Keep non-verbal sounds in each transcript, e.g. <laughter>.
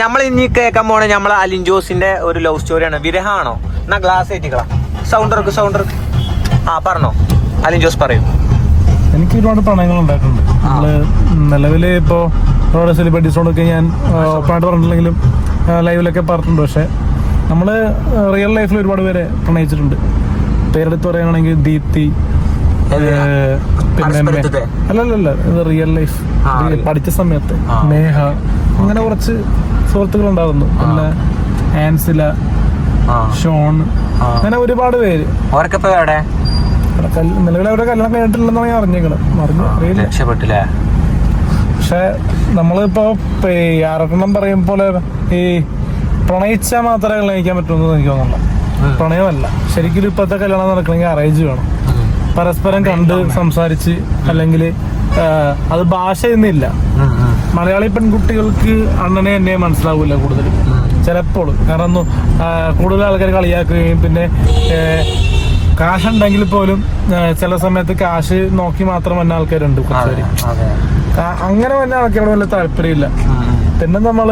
നമ്മൾ ഇനി കേൾക്കാൻ പോണേ നമ്മളെ അലിൻ ജോസിന്റെ ഒരു ലവ് സ്റ്റോറിയാണ് വിരഹാണോ? എന്നാ ഗ്ലാസ് ഏറ്റിക്കളാം സൗണ്ട് ഇറക്കും സൗണ്ട് ഇറക്കും ആ പറഞ്ഞോ. അലിൻ ജോസ് പറയൂ. എനിക്ക് ഒരുപാട് പ്രണയങ്ങൾ ഉണ്ടായിട്ടുണ്ട്. നമ്മൾ നിലവിൽ ഇപ്പോ ഒരുപാട് സെലിബ്രിറ്റീസിനോടൊക്കെ ഞാൻ ഓപ്പണായിട്ട് പറഞ്ഞിട്ടില്ലെങ്കിലും ലൈവിലൊക്കെ പറഞ്ഞിട്ടുണ്ട് പക്ഷെ നമ്മൾ റിയൽ ലൈഫിൽ ഒരുപാട് പേരെ പ്രണയിച്ചിട്ടുണ്ട്. പേരെടുത്ത് പറയുകയാണെങ്കിൽ ദീപ്തി പിന്നെ അല്ലല്ലല്ല ഇത് റിയൽ ലൈഫ് പഠിച്ച സമയത്ത്. നേഹ അങ്ങനെ കുറച്ച് സുഹൃത്തുക്കൾ ഉണ്ടായിരുന്നു പിന്നെ ആൻസില ഷോൺ അങ്ങനെ ഒരുപാട് പേര്. ഓരൊക്കെ ഇപ്പൊ എവിടെ നിലവിൽ അവരുടെ കല്യാണം കഴിഞ്ഞിട്ടില്ലെന്നാണ് ഞാൻ അറിഞ്ഞേക്കണം മറിഞ്ഞു അറിയില്ല. പക്ഷെ നമ്മളിപ്പോ ആരോപണം പറയുമ്പോൾ ആറെണ്ണം പറയും പോലെ ഈ പ്രണയിച്ചാൽ മാത്രമേ കല്യാണിക്കാൻ പറ്റുമെന്ന് എനിക്ക് തോന്നുന്നില്ല പ്രണയമല്ല. ശരിക്കും ഇപ്പോഴത്തെ കല്യാണം നടക്കണമെങ്കിൽ അറേഞ്ച് വേണം. പരസ്പരം കണ്ട് സംസാരിച്ച് അല്ലെങ്കിൽ അത് ഭാഷ എന്നില്ല മലയാളി പെൺകുട്ടികൾക്ക് അണ്ണനെ എന്നെ മനസ്സിലാവില്ല കൂടുതൽ. ചിലപ്പോൾ. കാരണം ഒന്നും, കൂടുതൽ ആൾക്കാർ കളിയാക്കുകയും പിന്നെ കാശുണ്ടെങ്കിൽ പോലും ചില സമയത്ത് കാശ് നോക്കി മാത്രം വന്ന ആൾക്കാരുണ്ട് കുറച്ചുപേര്. അങ്ങനെ വന്ന ആൾക്കാരോട് വലിയ താല്പര്യമില്ല. പിന്നെ നമ്മൾ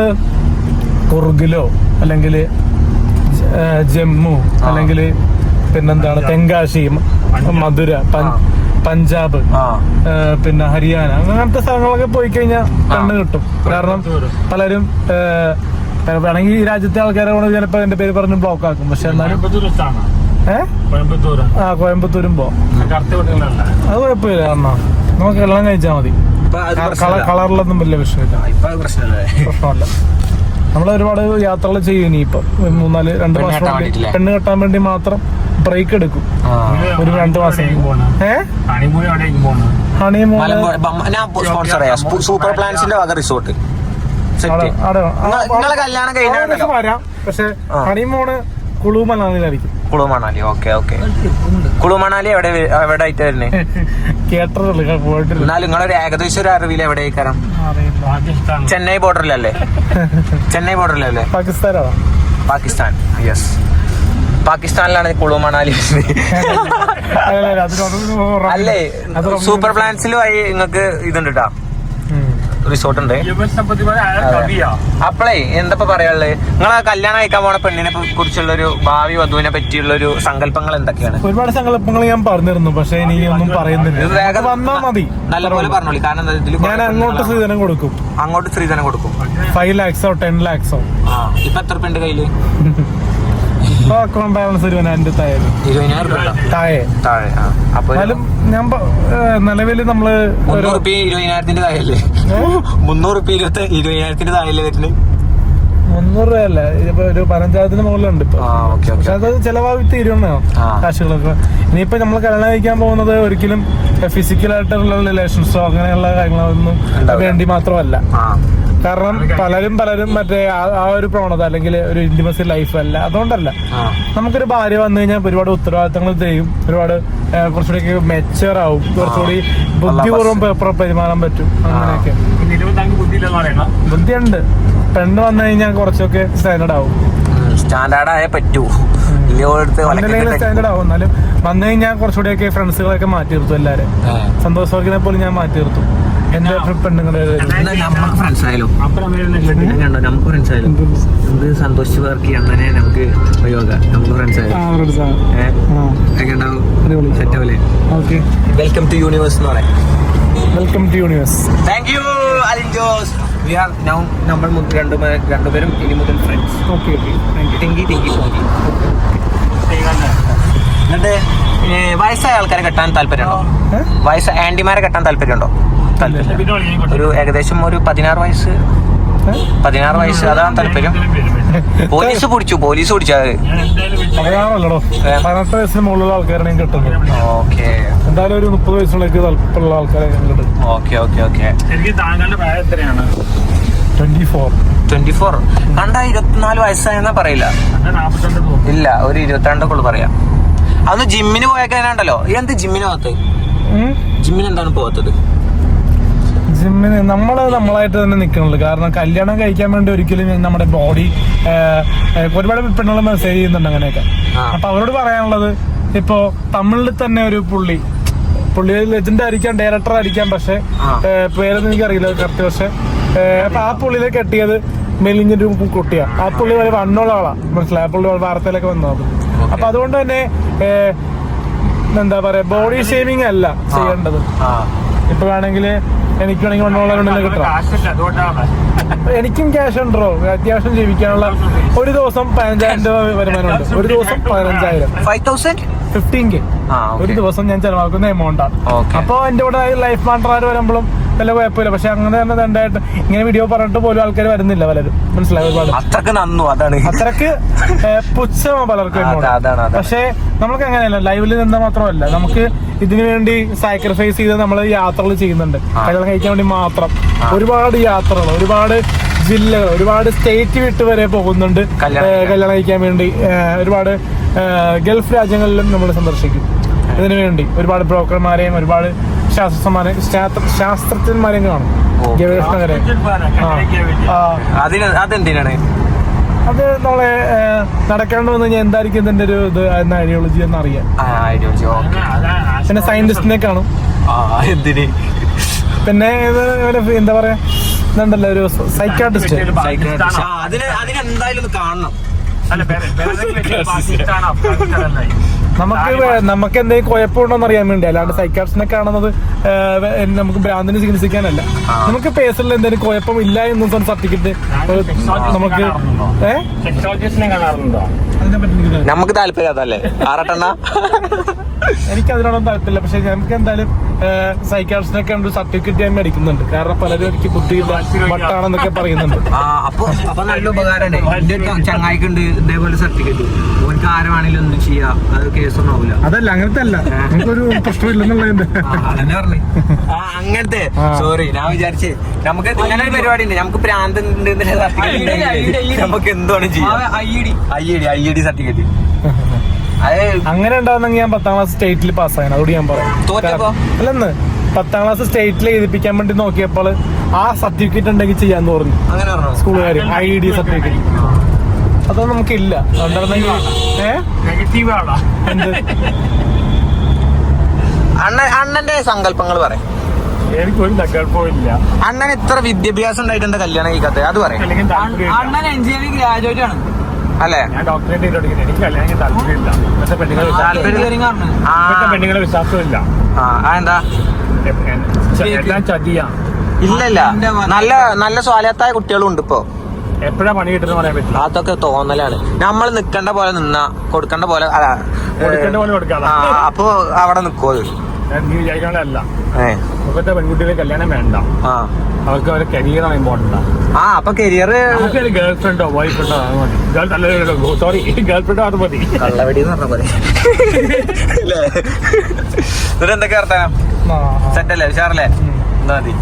കുറുകിലോ അല്ലെങ്കിൽ ജമ്മു അല്ലെങ്കിൽ പിന്നെന്താണ് തെങ്കാശി മധുര പഞ്ചാബ് പിന്നെ ഹരിയാന അങ്ങനത്തെ സ്ഥലങ്ങളൊക്കെ പോയി കഴിഞ്ഞാൽ കണ്ണ് കിട്ടും. കാരണം പലരും വേണമെങ്കിൽ ഈ രാജ്യത്തെ ആൾക്കാരോട് ചിലപ്പോ എന്റെ പേര് പറഞ്ഞ് ബ്ലോക്ക് ആക്കും. പക്ഷെ എന്നാലും ആ കോയമ്പത്തൂരും പോ. അത് കുഴപ്പമില്ല കാരണം നമുക്ക് എല്ലാം കഴിച്ചാൽ മതി. കളറിലൊന്നും വലിയ വിഷയമില്ല പ്രശ്നമല്ല. നമ്മൾ ഒരുപാട് യാത്രകൾ ചെയ്യും ഇനി ഇപ്പൊ മൂന്നാൽ രണ്ട് മാസം പെണ്ണ് കെട്ടാൻ വേണ്ടി മാത്രം ബ്രേക്ക് എടുക്കും. ഒരു രണ്ട് മാസം. സൂപ്പർ പ്ലാൻസിന്റെ വക റിസോർട്ട് നിങ്ങളെ കല്യാണം വരാം. പക്ഷെ. Honeymoon Kullu മണാലിയിലായിരിക്കും. Kullu Manali okay okay. Kullu Manali എവിടെ എവിടെ ആയിട്ട് വരുന്നേ? കേട്ടിട്ടില്ല പോയിട്ടില്ല. എന്നാലും നിങ്ങളൊരു ഏകദേശം ഒരു അറിവിൽ എവിടെ ആയിക്കാരം ചെന്നൈ ബോർഡറിലല്ലേ <laughs> ചെന്നൈ ബോർഡറിലല്ലേ പാകിസ്ഥാനോ? പാകിസ്ഥാൻ. യെസ് പാകിസ്ഥാനിലാണ് കുളു മണാലി അല്ല. സൂപ്പർ പ്ലാന്റ്സിൽ വഴി നിങ്ങൾക്ക് ഇതുണ്ട് കേട്ടോ. റിസോർട്ട് ഉണ്ട്. അപ്പളേ എന്താ പറയാനുള്ളത് നിങ്ങളെ കല്യാണം കഴിക്കാൻ പോണ പെണ്ണിനെ കുറിച്ചുള്ള ഒരു ഭാവി വധുവിനെ പറ്റിയുള്ള ഒരു സങ്കല്പങ്ങൾ എന്തൊക്കെയാണ്? ഒരുപാട് സങ്കല്പങ്ങൾ ഞാൻ പറഞ്ഞിരുന്നു പക്ഷെ എനിക്ക് ഒന്നും പറയുന്നില്ല. വന്നാ മതി. നല്ലപോലെ പറഞ്ഞോളി. കാരണം ഞാൻ അങ്ങോട്ട് സ്ത്രീധനം കൊടുക്കും. അങ്ങോട്ട് സ്ത്രീധനം കൊടുക്കും. ഫൈവ് ലാക്സോ ടെൻ ലാക്സോ. ഇപ്പൊ എത്ര പെണ്ണ് കയ്യിൽ? <laughs> അക്കൗണ്ട് ബാലൻസ് എന്റെ താഴെ. ഇരുപതിനായിരം രൂപ? താഴെ. താഴെ അപ്പൊ എന്നാലും ഞാൻ നിലവിൽ നമ്മൾ ഒരു മുന്നൂറ് റുപ്യ ഇരുപതിനായിരത്തിന്റെ താഴല്ലേ മുന്നൂറ് റുപ്യ ഇരുപത്തി ഇരുപതിനായിരത്തിന്റെ താഴല്ലേ വരുന്നത് മുന്നൂറ് രൂപയല്ല ഇപ്പൊ ഒരു പതിനഞ്ചായിരത്തിന് മുകളിലുണ്ട് ഇപ്പൊ. പക്ഷെ അത് ചെലവായി തീരുന്നോ. കാശുകളൊക്കെ. ഇനിയിപ്പോ നമ്മൾ കല്യാണം കഴിക്കാൻ പോകുന്നത് ഒരിക്കലും ഫിസിക്കലായിട്ടുള്ള റിലേഷൻസോ അങ്ങനെയുള്ള കാര്യങ്ങളൊന്നും. വേണ്ടി മാത്രമല്ല. കാരണം പലരും പലരും മറ്റേ ആ- ഒരു പ്രവണത അല്ലെങ്കിൽ ഒരു ഇന്റിമസി ലൈഫ് അല്ല. അതുകൊണ്ടല്ല. നമുക്കൊരു ഭാര്യ വന്നു കഴിഞ്ഞാൽ ഒരുപാട് ഉത്തരവാദിത്തങ്ങൾ ചെയ്യും. ഒരുപാട് കുറച്ചുകൂടി മെച്ചർ ആവും. കുറച്ചുകൂടി ബുദ്ധിപൂർവം പെരുമാറാൻ പറ്റും. അങ്ങനെയൊക്കെ. ബുദ്ധിയുണ്ട്. പെണ്ണ് വന്നു കഴിഞ്ഞാൽ കുറച്ചൊക്കെ സ്റ്റാൻഡേർഡ് ആവും. സ്റ്റാൻഡേർഡ് ആയ പറ്റൂ. സ്റ്റാൻഡേർഡ് ആവും. എന്നാലും വന്നു കഴിഞ്ഞാൽ കുറച്ചുകൂടിയൊക്കെ ഫ്രണ്ട്സുകളൊക്കെ മാറ്റി നിർത്തും എല്ലാരും സന്തോഷ് വർക്കിനെ പോലും ഞാൻ മാറ്റി നിർത്തും. എന്റെ പെണ്ണുങ്ങളെ നമുക്ക് ഫ്രണ്ട്സ് ആയാലും? കണ്ടോ? നമുക്ക് ഫ്രണ്ട്സ് ആയാലും. എന്ത് സന്തോഷിച്ച് വർക്ക് അണ്ണനെ നമുക്ക് ഫ്രണ്ട്സ് ആയാലും. അടിപൊളി. സെറ്റ് ആവില്ലേ ഓക്കെ. വെൽക്കം ടു യൂണിവേഴ്സ് എന്ന് പറയാം. Welcome to universe thank you Alin Jose we are now നമ്മൾ രണ്ടു രണ്ടുപേരും ഇനി മുതൽ ഫ്രണ്ട്സ് ഓക്കെ ഓക്കെ. തിങ്കി തിങ്കി സോങ്കി എന്നിട്ട് ഏ, വയസ്സായ ആൾക്കാരെ കെട്ടാൻ താല്പര്യമുണ്ടോ? വയസ്സ് ആന്റിമാരെ കെട്ടാൻ താല്പര്യമുണ്ടോ? താല്പര്യം ഒരു ഏകദേശം ഒരു പതിനാറ് വയസ്സ്. പതിനാറ് വയസ്സ് അതാണ് താല്പര്യം. പോലീസ് പിടിച്ചു പോലീസ് പിടിച്ചത് പതിനാറല്ലടോ. ഏ. പതിനെട്ട് വയസ്സിന് മുകളിലുള്ള ആൾക്കാരാണ് ഞാൻ കിട്ടുന്നത് ഓക്കെ. എന്തായാലും ഒരു മുപ്പത് വയസ്സുള്ളേക്ക് താല്പര്യമുള്ള ആൾക്കാരെ ഞാൻ കിട്ടും. Okay okay okay. ശരിക്കും താങ്കളുടെ പ്രായം എത്രയാണ്? Twenty four. Twenty four. കണ്ട ഇരുപത്തിനാല് വയസ്സായെന്നാ പറയില്ല. ഇല്ല ഒരു ഇരുപത്തിരണ്ടൊക്കെ ഉള്ളു പറയാം. അന്ന് ജിമ്മിന് പോയേക്കാനുണ്ടല്ലോ. എന്ത് ജിമ്മിന് പോകത്ത് ജിമ്മിന് എന്താണ് പോകാത്തത്? ജിമ്മിന് നമ്മൾ നമ്മളായിട്ട് തന്നെ നിൽക്കണുള്ളൂ. കാരണം കല്യാണം കഴിക്കാൻ വേണ്ടി ഒരിക്കലും നമ്മുടെ ബോഡി ഒരുപാട് പെണ്ണുകൾ മെസ്സേജ് ചെയ്യുന്നുണ്ട് അങ്ങനെയൊക്കെ. അപ്പൊ അവരോട് പറയാനുള്ളത് ഇപ്പോ തമിഴിൽ തന്നെ ഒരു പുള്ളി പുള്ളി ലെജൻഡ് ആയിരിക്കാം ഡയറക്ടർ ആയിരിക്കാം പക്ഷെ പേരൊന്നും എനിക്കറിയില്ല കറക്റ്റ് പക്ഷെ അപ്പൊ ആ പുള്ളിയിലെ കെട്ടിയത് മെലിഞ്ഞൊരു കുട്ടിയാ. ആ പുള്ളി വരെ വണ്ണുള്ള ആളാ. മനസ്സിലായി? ആ പുള്ളി വാർത്തയിലൊക്കെ വന്നത് അപ്പൊ അതുകൊണ്ട് തന്നെ എന്താ പറയാ ബോഡി ഷേമിങ് അല്ല ചെയ്യേണ്ടത്. ഇപ്പൊ വേണമെങ്കിൽ എനിക്ക് വേണമെങ്കിൽ വണ്ണമുള്ളവരുണ്ടെങ്കിൽ കിട്ടാം എനിക്കും ക്യാഷ് ഉണ്ടോ അത്യാവശ്യം ജീവിക്കാനുള്ള ഒരു ദിവസം പതിനഞ്ചായിരം രൂപ വരുമാനമുണ്ട്. ഒരു ദിവസം പതിനഞ്ചായിരം. ഫൈവ് തൗസൻഡ് ഫിഫ്റ്റീൻ കെ ആ ഒരു ദിവസം ഞാൻ ചെലവാക്കുന്ന എമൗണ്ടാണ് ആണ്. അപ്പൊ എന്റെ കൂടെ ലൈഫ് പാർട്ട്ണർ വരുമ്പോഴും വല്ല കുഴപ്പമില്ല. പക്ഷെ അങ്ങനെ തന്നെ രണ്ടായിട്ട് ഇങ്ങനെ വീഡിയോ പറഞ്ഞിട്ട് പോലും ആൾക്കാർ വരുന്നില്ല പലരും. മനസ്സിലായി ഒരുപാട്? അത്രയ്ക്ക് നന്നു അതാണ്. അത്രയ്ക്ക് പുച്ഛമാണ് പലർക്കും. പക്ഷേ നമുക്ക് അങ്ങനെയല്ല. ലൈവിൽ നിന്ന് മാത്രമല്ല. നമുക്ക് ഇതിനു വേണ്ടി സാക്രിഫൈസ് ചെയ്ത് നമ്മൾ യാത്രകൾ ചെയ്യുന്നുണ്ട്. കല്യാണം കഴിക്കാൻ വേണ്ടി മാത്രം. ഒരുപാട് യാത്രകൾ ഒരുപാട് ജില്ലകൾ ഒരുപാട് സ്റ്റേറ്റ് വിട്ട് വരെ പോകുന്നുണ്ട്. കല്യാണം കഴിക്കാൻ. വേണ്ടി. ഒരുപാട് ഗൾഫ് രാജ്യങ്ങളിലും നമ്മൾ സന്ദർശിക്കും. ഇതിനു വേണ്ടി ഒരുപാട് ബ്രോക്കർമാരെയും ഒരുപാട് ശാസ്ത്രന്മാരെ ശാസ്ത്ര- ശാസ്ത്രജ്ഞന്മാരെയും കാണും. ആ. അതിന് അതെന്തിനാണ്? അത് നമ്മളെ നടക്കാണ്ട് വന്നു കഴിഞ്ഞാൽ എന്തായിരിക്കും ഇതിന്റെ ഒരു ഇത് എന്ന ഐഡിയോളജി എന്ന് അറിയാം ആ ഐഡിയോളജി ഓക്കെ പിന്നെ സയന്റിസ്റ്റിനെ കാണും. ആ എന്തിന്? പിന്നെ ഇത് എന്താ പറയാ ഇതുണ്ടല്ലോ ഒരു സൈക്കാട്രിസ്റ്റ് അതിനെന്തായാലും കാണണം. അല്ല പാകിസ്ഥാൻ അഫ്ഗാനിസ്ഥാനല്ലായി നമുക്ക് നമുക്ക് എന്തെങ്കിലും കുഴപ്പമുണ്ടോന്ന് അറിയാൻ വേണ്ടി. അല്ലാണ്ട് സൈക്കാട്രിസ്റ്റിനെ കാണുന്നത് നമുക്ക് ഭ്രാന്തിനെ ചികിത്സിക്കാനല്ല. നമുക്ക് പേഴ്സണൽ എന്തെങ്കിലും കുഴപ്പമില്ല എന്നും സർട്ടിഫിക്കറ്റ് നമുക്ക് ഏഹ്. നമുക്ക് താല്പര്യം അതല്ലേ? ആറട്ടെണ്ണ? <laughs> എനിക്ക് അതിനോടൊന്നും താല്പര്യമില്ല. പക്ഷെ നമുക്ക് എന്തായാലും സൈക്കാട്രിസ്റ്റിനെ ഉണ്ട് സർട്ടിഫിക്കറ്റ് ഞാൻ മേടിക്കുന്നുണ്ട്. കാരണം പലരും എനിക്ക് ബുദ്ധി ബട്ടാണെന്നൊക്കെ പറയുന്നുണ്ട്. അപ്പൊ അപ്പൊ നല്ല ഉപകാരമാണ് എന്റെ ഒരു ചങ്ങായിക്കുണ്ട് ഇതേപോലെ സർട്ടിഫിക്കറ്റ് ഓർക്ക് ആരാണെങ്കിലും ഒന്നും ചെയ്യാം. അത് കേസൊന്നും ആവില്ല അതല്ല അങ്ങനത്തെ അല്ല നമുക്കൊരു പ്രശ്നമില്ലെന്നുള്ളതിന്റെ അതന്നെ പറഞ്ഞു. ആ അങ്ങനത്തെ. സോറി ഞാൻ വിചാരിച്ചേ നമുക്ക് ഇങ്ങനെ ഒരു പരിപാടി ഉണ്ട് നമുക്ക് പ്രാന്ത് ഉണ്ട് നമുക്ക് എന്താണ് ചെയ്യാം. I E D. I E D certificate <laughs> അങ്ങനെ ഉണ്ടാവുന്നെങ്കിൽ ഞാൻ പത്താം ക്ലാസ് സ്റ്റേറ്റിൽ പാസ്സായാണ് അതോട് ഞാൻ പറയാം? അല്ലെന്ന് പത്താം ക്ലാസ് സ്റ്റേറ്റിൽ എഴുതിപ്പിക്കാൻ വേണ്ടി നോക്കിയപ്പോൾ ആ സർട്ടിഫിക്കറ്റ് ഉണ്ടെങ്കിൽ ചെയ്യാൻ തോന്നുന്നു സ്കൂളുകാർ ഐ ഡി സർട്ടിഫിക്കറ്റ് അതൊന്നും നമുക്കില്ല. അതുകൊണ്ടാണെങ്കിൽ അണ്ണന്റെ സങ്കല്പങ്ങൾ പറയാം. എനിക്കൊരു സങ്കല്പവും ഇല്ല. അണ്ണൻ ഇത്ര വിദ്യാഭ്യാസം ഉണ്ടായിട്ടുണ്ട് കല്യാണം കഴിക്കാത്തത് അത് പറയാം. അല്ലെങ്കിൽ അണ്ണൻ എഞ്ചിനീയറിംഗ് ഗ്രാജുവേറ്റ് ആണ്. അല്ലേ? ഞാൻ ഡോക്ടറേറ്റ് എനിക്ക് കല്യാണം താല്പര്യമില്ല. പക്ഷെ പെണ്ണുങ്ങളെ വിശ്വാസം- പെണ്ണുങ്ങളെ വിശ്വാസമില്ല ആ ആ, എന്താ? എ- എ- എല്ലാം ചതിയാ. ഇല്ല ഇല്ല നല്ല നല്ല സ്വാലത്തായ കുട്ടികളും ഉണ്ട് ഇപ്പൊ. എപ്പോഴാ പണി കിട്ടുന്ന പറയാൻ പറ്റില്ല. അതൊക്കെ തോന്നലാണ്. നമ്മൾ നിക്കണ്ട പോലെ നിന്ന കൊടുക്കണ്ട പോലെ അല്ല അപ്പൊ അവിടെ നിക്കോ നീ വിചാരിക്കണല്ല ഇപ്പോഴത്തെ പെൺകുട്ടികളെ കല്യാണം വേണ്ട. ആ. അവർക്ക് അവരുടെ കരിയറാണ് ഇമ്പോർട്ടന്റ് ആ. അപ്പൊ കരിയർ ഗേൾ ഫ്രണ്ടോ ബോയ് ഫ്രണ്ടോ മതി. ഗേൾ അല്ല സോറി ഗേൾ ഫ്രണ്ടോ അത് മതി. കള്ളവടി എന്ന് അല്ലേ? എന്നിട്ട് എന്തൊക്കെ വർത്താനം? ആ, ആ. സെറ്റ് അല്ലേ? ഉഷാറല്ലേ? എന്താ മതി.